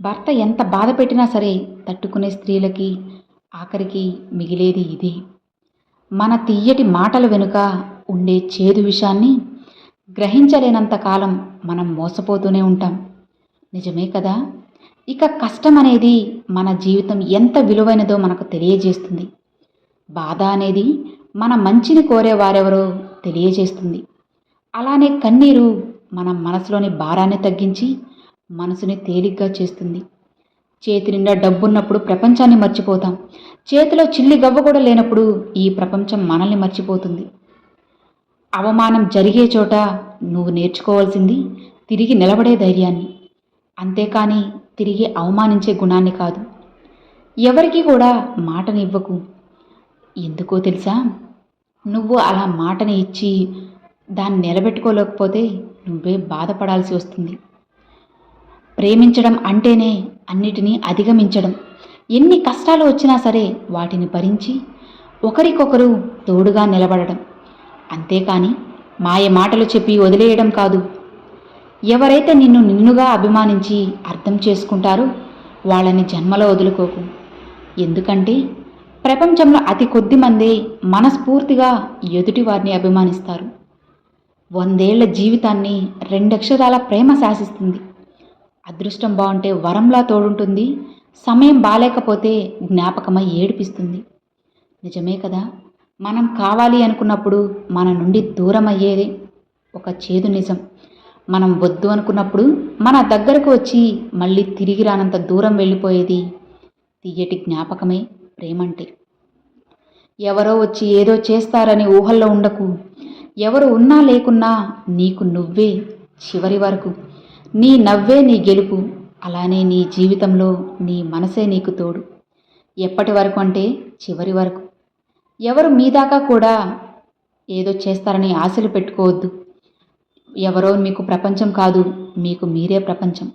భర్త ఎంత బాధ పెట్టినా సరే తట్టుకునే స్త్రీలకి ఆఖరికి మిగిలేది ఇదే. మన తీయటి మాటల వెనుక ఉండే చేదు విషాన్ని గ్రహించలేనంత కాలం మనం మోసపోతూనే ఉంటాం. నిజమే కదా? ఇక కష్టం అనేది మన జీవితం ఎంత విలువైనదో మనకు తెలియజేస్తుంది. బాధ అనేది మన మంచిని కోరే వారెవరో తెలియజేస్తుంది. అలానే కన్నీరు మన మనసులోని భారాన్ని తగ్గించి మనసుని తేలిగ్గా చేస్తుంది. చేతి నిండా డబ్బున్నప్పుడు ప్రపంచాన్ని మర్చిపోతాం. చేతిలో చిల్లి గవ్వ కూడా లేనప్పుడు ఈ ప్రపంచం మనల్ని మర్చిపోతుంది. అవమానం జరిగే చోట నువ్వు నేర్చుకోవాల్సింది తిరిగి నిలబడే ధైర్యాన్ని. అంతేకాని తిరిగి అవమానించే గుణాన్ని కాదు. ఎవరికీ కూడా మాటని ఇవ్వకు ఎందుకో తెలుసా? నువ్వు అలా మాటని ఇచ్చి దాన్ని నిలబెట్టుకోలేకపోతే నువ్వే బాధపడాల్సి వస్తుంది. ప్రేమించడం అంటేనే అన్నిటినీ అధిగమించడం. ఎన్ని కష్టాలు వచ్చినా సరే వాటిని భరించి ఒకరికొకరు తోడుగా నిలబడడం. అంతేకాని మాయ మాటలు చెప్పి వదిలేయడం కాదు. ఎవరైతే నిన్ను నిన్నుగా అభిమానించి అర్థం చేసుకుంటారో వాళ్ళని జన్మలో వదులుకోకు. ఎందుకంటే ప్రపంచంలో అతి కొద్ది మందే మనస్ఫూర్తిగా ఎదుటి వారిని అభిమానిస్తారు. వందేళ్ళ జీవితాన్ని రెండక్షరాల ప్రేమ శాసిస్తుంది. అదృష్టం బాగుంటే వరంలా తోడుంటుంది సమయం బాలేకపోతే జ్ఞాపకమై ఏడిపిస్తుంది. నిజమే కదా మనం కావాలి అనుకున్నప్పుడు మన నుండి దూరం అయ్యేది ఒక చేదు నిజం. మనం వద్దు అనుకున్నప్పుడు మన దగ్గరకు వచ్చి మళ్ళీ తిరిగి రానంత దూరం వెళ్ళిపోయేది తీయటి జ్ఞాపకమే ప్రేమంటే. ఎవరో వచ్చి ఏదో చేస్తారని ఊహల్లో ఉండకు. ఎవరు ఉన్నా లేకున్నా నీకు నువ్వే చివరి వరకు. నీ నవ్వే నీ గెలుపు అలానే నీ జీవితంలో నీ మనసే నీకు తోడు. ఎప్పటి వరకు అంటే చివరి వరకు. ఎవరు మీ దాకా కూడా ఏదో చేస్తారని ఆశలు పెట్టుకోవద్దు. ఎవరో మీకు ప్రపంచం కాదు మీకు మీరే ప్రపంచం.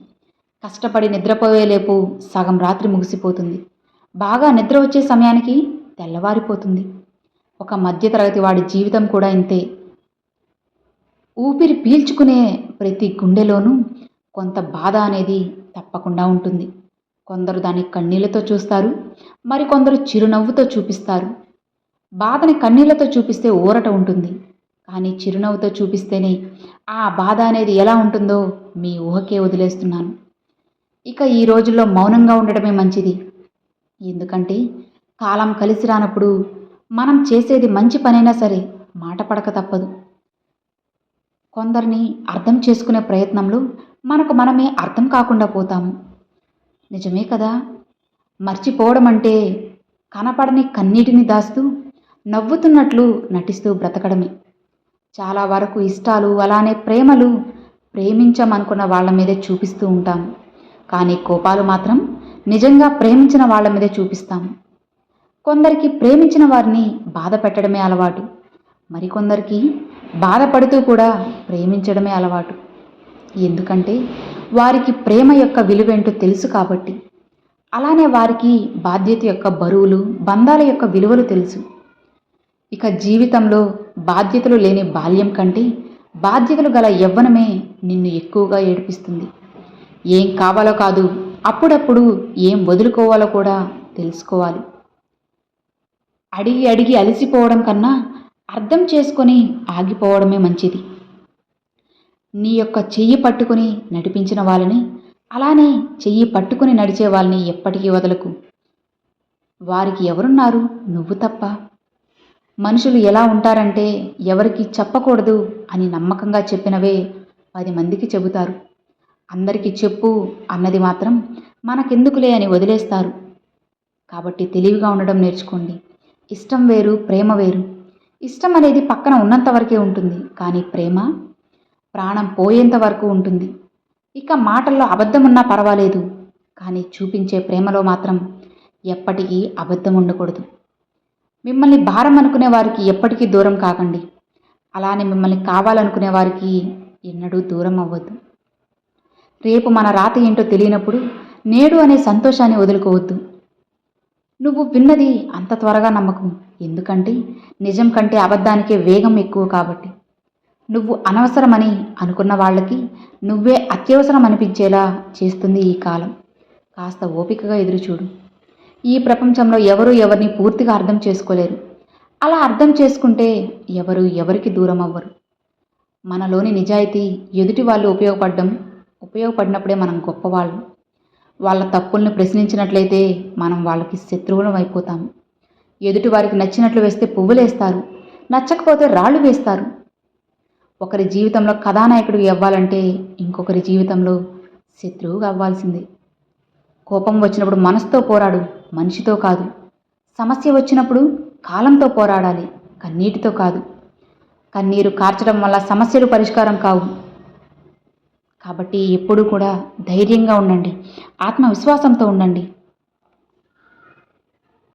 కష్టపడి నిద్రపోయేలేపు సగం రాత్రి ముగిసిపోతుంది. బాగా నిద్ర వచ్చే సమయానికి తెల్లవారిపోతుంది. ఒక మధ్యతరగతి వాడి జీవితం కూడా ఇంతే. ఊపిరి పీల్చుకునే ప్రతి గుండెలోనూ కొంత బాధ అనేది తప్పకుండా ఉంటుంది. కొందరు దాన్ని కన్నీళ్ళతో చూస్తారు. మరికొందరు చిరునవ్వుతో చూపిస్తారు. బాధని కన్నీళ్ళతో చూపిస్తే ఊరట ఉంటుంది. కానీ చిరునవ్వుతో చూపిస్తేనే ఆ బాధ అనేది ఎలా ఉంటుందో మీ ఊహకే వదిలేస్తున్నాను. ఇక ఈ రోజుల్లో మౌనంగా ఉండడమే మంచిది. ఎందుకంటే కాలం కలిసి రానప్పుడు మనం చేసేది మంచి పనైనా సరే మాట పడక తప్పదు. కొందరిని అర్థం చేసుకునే ప్రయత్నంలో మనకు మనమే అర్థం కాకుండా పోతాము నిజమే కదా? మర్చిపోవడం అంటే కనపడని కన్నీటిని దాస్తూ నవ్వుతున్నట్లు నటిస్తూ బ్రతకడమే. చాలా వరకు ఇష్టాలు అలానే ప్రేమలు ప్రేమించమనుకున్న వాళ్ళ మీదే చూపిస్తూ ఉంటాము కానీ కోపాలు మాత్రం నిజంగా ప్రేమించిన వాళ్ళ మీదే చూపిస్తాము కొందరికి ప్రేమించిన వారిని బాధ పెట్టడమే అలవాటు. మరికొందరికి బాధపడుతూ కూడా ప్రేమించడమే అలవాటు. ఎందుకంటే వారికి ప్రేమ యొక్క విలువేంటో తెలుసు కాబట్టి. అలానే వారికి బాధ్యత యొక్క బరువులు బంధాల యొక్క విలువలు తెలుసు. ఇక జీవితంలో బాధ్యతలు లేని బాల్యం కంటే బాధ్యతలు గల యవ్వనమే నిన్ను ఎక్కువగా ఏడిపిస్తుంది. ఏం కావాలో కాదు అప్పుడప్పుడు ఏం వదులుకోవాలో కూడా తెలుసుకోవాలి. అడిగి అడిగి అలసిపోవడం కన్నా అర్థం చేసుకొని ఆగిపోవడమే మంచిది. నీ యొక్క చెయ్యి పట్టుకుని నడిపించిన వాళ్ళని అలానే చెయ్యి పట్టుకుని నడిచే వాళ్ళని ఎప్పటికీ వదలకు. వారికి ఎవరున్నారు? నువ్వు తప్ప. మనుషులు ఎలా ఉంటారంటే ఎవరికి చెప్పకూడదు అని నమ్మకంగా చెప్పినవే పది మందికి చెబుతారు. అందరికీ చెప్పు అన్నది మాత్రం మనకెందుకులే అని వదిలేస్తారు. కాబట్టి తెలివిగా ఉండడం నేర్చుకోండి. ఇష్టం వేరు ప్రేమ వేరు. ఇష్టం అనేది పక్కన ఉన్నంత వరకే ఉంటుంది. కానీ ప్రేమ ప్రాణం పోయేంత వరకు ఉంటుంది. ఇక మాటల్లో అబద్ధం ఉన్నా పర్వాలేదు. కానీ చూపించే ప్రేమలో మాత్రం ఎప్పటికీ అబద్ధం ఉండకూడదు. మిమ్మల్ని భారం అనుకునే వారికి ఎప్పటికీ దూరం కాకండి. అలానే మిమ్మల్ని కావాలనుకునే వారికి ఎన్నడూ దూరం అవ్వద్దు. రేపు మన రాత ఏంటో తెలియనప్పుడు నేడు అనే సంతోషాన్ని వదులుకోవద్దు. నువ్వు విన్నది అంత త్వరగా నమ్మకం. ఎందుకంటే నిజం కంటే అబద్ధానికే వేగం ఎక్కువ కాబట్టి. నువ్వు అనవసరమని అనుకున్న వాళ్ళకి నువ్వే అత్యవసరం అనిపించేలా చేస్తుంది ఈ కాలం. కాస్త ఓపికగా ఎదురుచూడు. ఈ ప్రపంచంలో ఎవరు ఎవరిని పూర్తిగా అర్థం చేసుకోలేరు. అలా అర్థం చేసుకుంటే ఎవరు ఎవరికి దూరం అవ్వరు మనలోని నిజాయితీ ఎదుటి వాళ్ళు ఉపయోగపడడం ఉపయోగపడినప్పుడే మనం గొప్పవాళ్ళు. వాళ్ళ తప్పుల్ని ప్రశ్నించినట్లయితే మనం వాళ్ళకి శత్రువులం అయిపోతాం. ఎదుటి వారికి నచ్చినట్లు వేస్తే పువ్వులేస్తారు. నచ్చకపోతే రాళ్ళు వేస్తారు. ఒకరి జీవితంలో కథానాయకుడు అవ్వాలంటే ఇంకొకరి జీవితంలో శత్రువుగా అవ్వాల్సిందే. కోపం వచ్చినప్పుడు మనసుతో పోరాడు మనిషితో కాదు. సమస్య వచ్చినప్పుడు కాలంతో పోరాడాలి కన్నీటితో కాదు. కన్నీరు కార్చడం వల్ల సమస్యలు పరిష్కారం కావు. కాబట్టి ఎప్పుడూ కూడా ధైర్యంగా ఉండండి ఆత్మవిశ్వాసంతో ఉండండి.